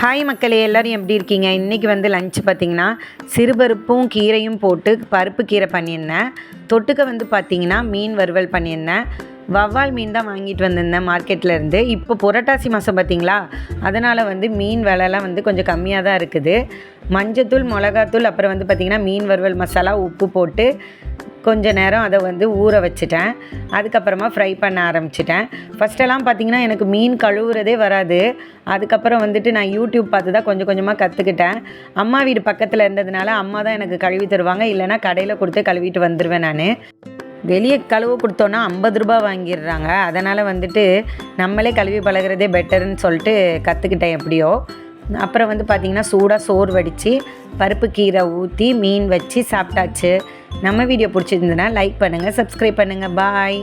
Hi மக்களே எல்லோரும் எப்படி இருக்கீங்க? இன்றைக்கி வந்து லஞ்ச் பார்த்தீங்கன்னா சிறுபருப்பும் கீரையும் போட்டு பருப்பு கீரை பண்ணியிருந்தேன். தொட்டுக்க வந்து பார்த்தீங்கன்னா மீன் வறுவல் பண்ணியிருந்தேன். வவ்வால் மீன் தான் வாங்கிட்டு வந்திருந்தேன் மார்க்கெட்டில் இருந்து. இப்போ புரட்டாசி மாதம் பார்த்தீங்களா? அதனால் வந்து மீன் விலைலாம் வந்து கொஞ்சம் கம்மியாக தான் இருக்குது. மஞ்சத்தூள் மிளகாத்தூள் அப்புறம் வந்து பார்த்திங்கன்னா மீன் வறுவல் மசாலா உப்பு போட்டு கொஞ்ச நேரம் அதை வந்து ஊற வச்சுட்டேன். அதுக்கப்புறமா ஃப்ரை பண்ண ஆரம்பிச்சிட்டேன். ஃபஸ்ட்டெல்லாம் பார்த்தீங்கன்னா எனக்கு மீன் கழுவுறதே வராது. அதுக்கப்புறம் வந்துட்டு நான் யூடியூப் பார்த்து தான் கொஞ்சம் கொஞ்சமாக கற்றுக்கிட்டேன் அம்மா வீடு பக்கத்தில் இருந்ததுனால அம்மா தான் எனக்கு கழுவி தருவாங்க. இல்லைன்னா கடையில் கொடுத்து கழுவிட்டு வந்துடுவேன் நான். வெளியே கழுவ கொடுத்தோன்னா ஐம்பது ரூபா வாங்கிடுறாங்க. அதனால் வந்துட்டு நம்மளே கழுவி பழகுறதே பெட்டர்னு சொல்லிட்டு கற்றுக்கிட்டேன் எப்படியோ. அப்புறம் வந்து பார்த்திங்கன்னா சூடாக சோறு வடித்து பருப்பு கீரை ஊற்றி மீன் வச்சு சாப்பிட்டாச்சு. நம்ம வீடியோ பிடிச்சிருந்ததுன்னா லைக் பண்ணுங்கள் சப்ஸ்கிரைப் பண்ணுங்கள் பாய்